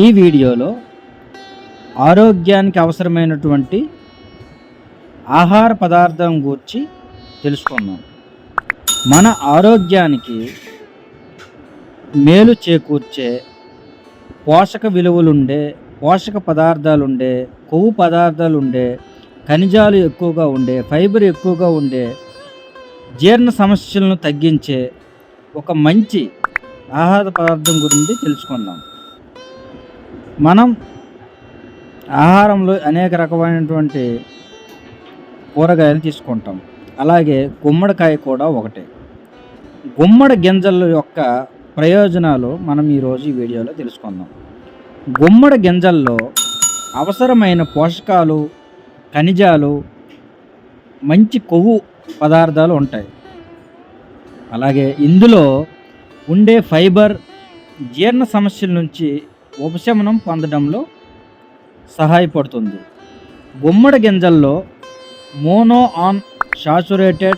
ఈ వీడియోలో ఆరోగ్యానికి అవసరమైనటువంటి ఆహార పదార్థం గురించి తెలుసుకుందాం. మన ఆరోగ్యానికి మేలు చేకూర్చే పోషక విలువలుండే పోషక పదార్థాలుండే కొవ్వు పదార్థాలుండే ఖనిజాలు ఎక్కువగా ఉండే ఫైబర్ ఎక్కువగా ఉండే జీర్ణ సమస్యలను తగ్గించే ఒక మంచి ఆహార పదార్థం గురించి తెలుసుకుందాం. మనం ఆహారంలో అనేక రకమైనటువంటి కూరగాయలు తీసుకుంటాం. అలాగే గుమ్మడికాయ కూడా ఒకటే. గుమ్మడి గింజల యొక్క ప్రయోజనాలు మనం ఈరోజు ఈ వీడియోలో తెలుసుకుందాం. గుమ్మడి గింజల్లో అవసరమైన పోషకాలు ఖనిజాలు మంచి కొవ్వు పదార్థాలు ఉంటాయి. అలాగే ఇందులో ఉండే ఫైబర్ జీర్ణ సమస్యల నుంచి ఉపశమనం పొందడంలో సహాయపడుతుంది. గుమ్మడి గింజల్లో monounsaturated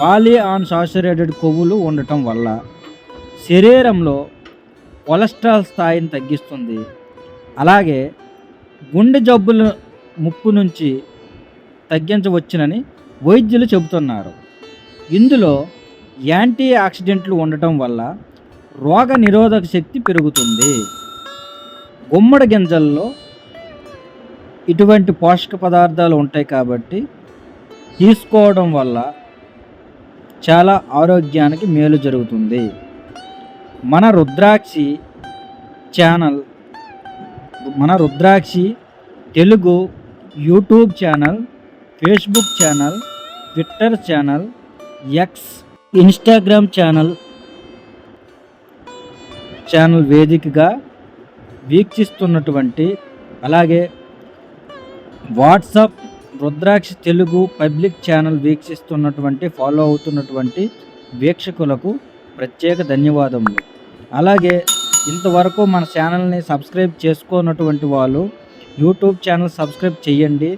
polyunsaturated కొవ్వులు ఉండటం వల్ల శరీరంలో కొలెస్ట్రాల్ స్థాయిని తగ్గిస్తుంది. అలాగే గుండె జబ్బుల ముప్పు నుంచి తగ్గించవచ్చునని వైద్యులు చెబుతున్నారు. ఇందులో యాంటీ ఆక్సిడెంట్లు ఉండటం వల్ల రోగ నిరోధక శక్తి పెరుగుతుంది. గుమ్మడి గింజల్లో ఇటువంటి పోషక పదార్థాలు ఉంటాయి కాబట్టి తీసుకోవడం వల్ల చాలా ఆరోగ్యానికి మేలు జరుగుతుంది. మన రుద్రాక్షి ఛానల్ మన Rudrakshi Telugu YouTube channel Facebook channel Twitter channel X Instagram channel channel వేదికగా వీక్షిస్తున్నటువంటి అలాగే WhatsApp Rudraksha Telugu public channel వీక్షిస్తున్నటువంటి ఫాలో అవుతున్నటువంటి వీక్షకులకు ప్రత్యేక ధన్యవాదములు. అలాగే ఇంతవరకు మన ఛానల్ని సబ్స్క్రైబ్ చేసుకున్నటువంటి వాళ్ళు యూట్యూబ్ ఛానల్ సబ్స్క్రైబ్ చేయండి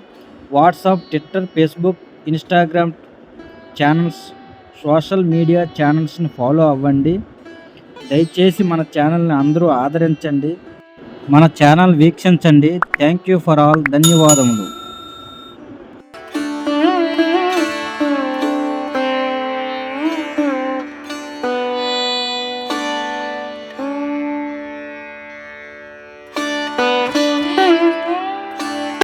WhatsApp Twitter Facebook Instagram channels social media ఛానల్స్ని follow అవ్వండి. దయచేసి మన ఛానల్ని అందరూ ఆదరించండి. మన ఛానల్ వీక్షించండి. Thank you for all. ధన్యవాదములు.